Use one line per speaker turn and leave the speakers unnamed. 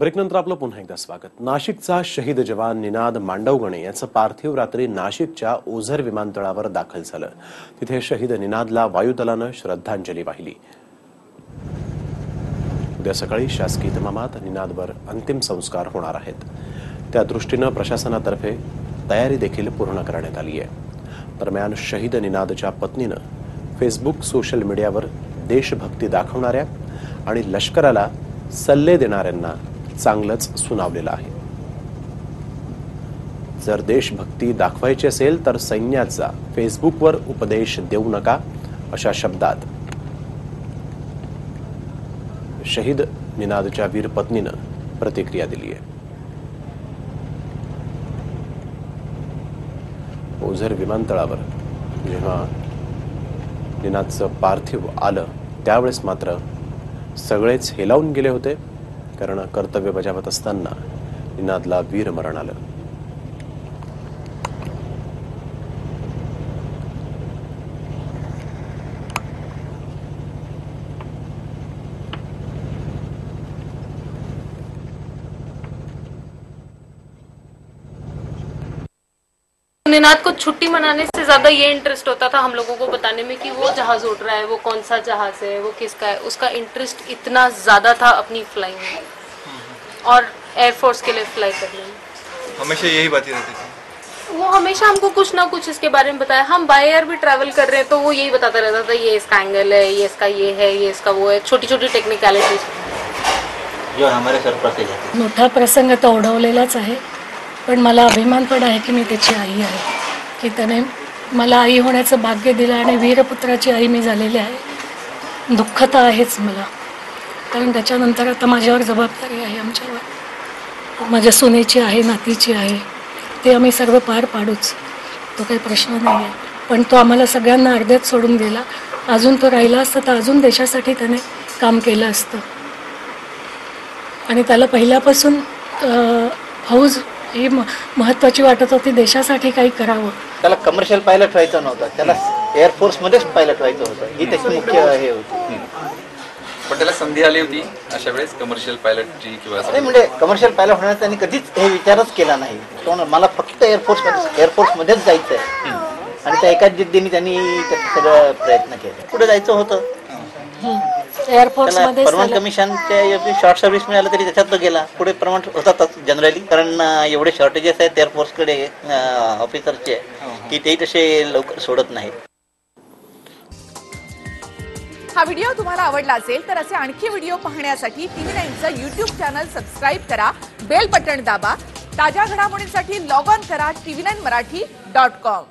ब्रेकनंतर आपलं पुन्हा एकदा स्वागत. नाशिकचा शहीद जवान निनाद मांडवगणे याचं पार्थिव रात्री नाशिकच्या ओझर विमानतळावर दाखल झालं. तिथे शहीद निनादला वायुदलानं श्रद्धांजली वाहिली. उद्या सकाळी शासकीय इतमामात निनादवर अंतिम संस्कार होणार आहेत. त्या दृष्टीनं प्रशासनातर्फे तयारी देखील पूर्ण करण्यात आली आहे. दरम्यान शहीद निनादच्या पत्नीनं फेसबुक सोशल मीडियावर देशभक्ती दाखवणाऱ्या आणि लष्कराला सल्ले देणाऱ्यांना चांगलंच सुनावलेलं आहे. जर देशभक्ती दाखवायची असेल तर सैन्याचा फेसबुकवर उपदेश देऊ नका अशा शब्दात. शहीद निनादच्या वीर पत्नीनं प्रतिक्रिया दिली आहे. ओझर विमानतळावर जेव्हा निनादचं पार्थिव आलं त्यावेळेस मात्र सगळेच हेलावून गेले होते. कारण कर्तव्य बजावत असताना निनादला वीरमरण आलं.
निनाद को छुट्टी मनाने से ज़्यादा ये इंटरेस्ट होता था हम लोगों को बताने में कि वो जहाज़ उड़ रहा है वो कौन सा जहाज़ है वो किसका है उसका इंटरेस्ट इतना ज़्यादा था अपनी फ्लाइंग में। और एयरफोर्स के लिए फ्लाई करने में।
हमेशा यही बातें रहती थी।
वो हमेशा हमको कुछ ना कुछ इसके बारे में बताया। हम बाय एयर भी ट्रैवल कर रहे हैं तो वो यही बताता रहता था ये इसका एंगल है ये इसका ये है ये इसका वो है। छोटी छोटी टेक्निकलिटीज
जो हमारे सर पर से जाते
मोठा प्रसंग तो ओढवलेलाच आहे. पण मला अभिमान पण आहे की मी त्याची आई आहे. की त्याने मला आई होण्याचं भाग्य दिलं आणि वीरपुत्राची आई मी झालेली आहे. दुःख तर आहेच मला. कारण त्याच्यानंतर आता माझ्यावर जबाबदारी आहे आमच्यावर. माझ्या सुनेची आहे नातीची आहे. ते आम्ही सर्व पार पाडूच. तो काही प्रश्न नाही आहे पण तो आम्हाला सगळ्यांना अर्ध्यात सोडून गेला. अजून तो राहिला असता तर अजून देशासाठी त्याने काम केलं असतं. आणि त्याला पहिल्यापासून हौज ही म- महत्त्वाची वाटत होती देशासाठी काही करावं.
त्याला कमर्शियल पायलट व्हायचं नव्हतं. त्याला एअरफोर्स मध्येच पायलट व्हायचं होतं. ही त्याची मुख्य हे होती.
पण त्याला संधी आली होती अशा वेळेस कमर्शियल पायलटची किंवा असं?
नाही म्हणजे कमर्शियल पायलट होण्याचा त्यांनी कधीच हे विचारच केला नाही. तो म्हणाला, मला फक्त एअरफोर्स एअरफोर्स मध्येच जायचं आहे आणि त्या एकाच जिद्दीने त्यांनी त्याचे सगळं प्रयत्न केले. पुढे जायचं होतं? परमनंट कमिशनच्या शॉर्ट सर्व्हिस मिळालं तरी त्याच्यात तो गेला. पुढे परमनंट होतातच जनरली कारण एवढे शॉर्टेजेस आहेत एअरफोर्सकडे ऑफिसरचे की तेही तसे लवकर सोडत नाहीत.
हा व्हिडिओ तुम्हाला आवडला असेल तर असे आणखी व्हिडिओ पाहण्यासाठी टीव्ही नाईनचं युट्यूब चॅनल सबस्क्राईब करा बेल बटण दाबा ताज्या घडामोडींसाठी लॉग ऑन करा TV nine Marathi dot com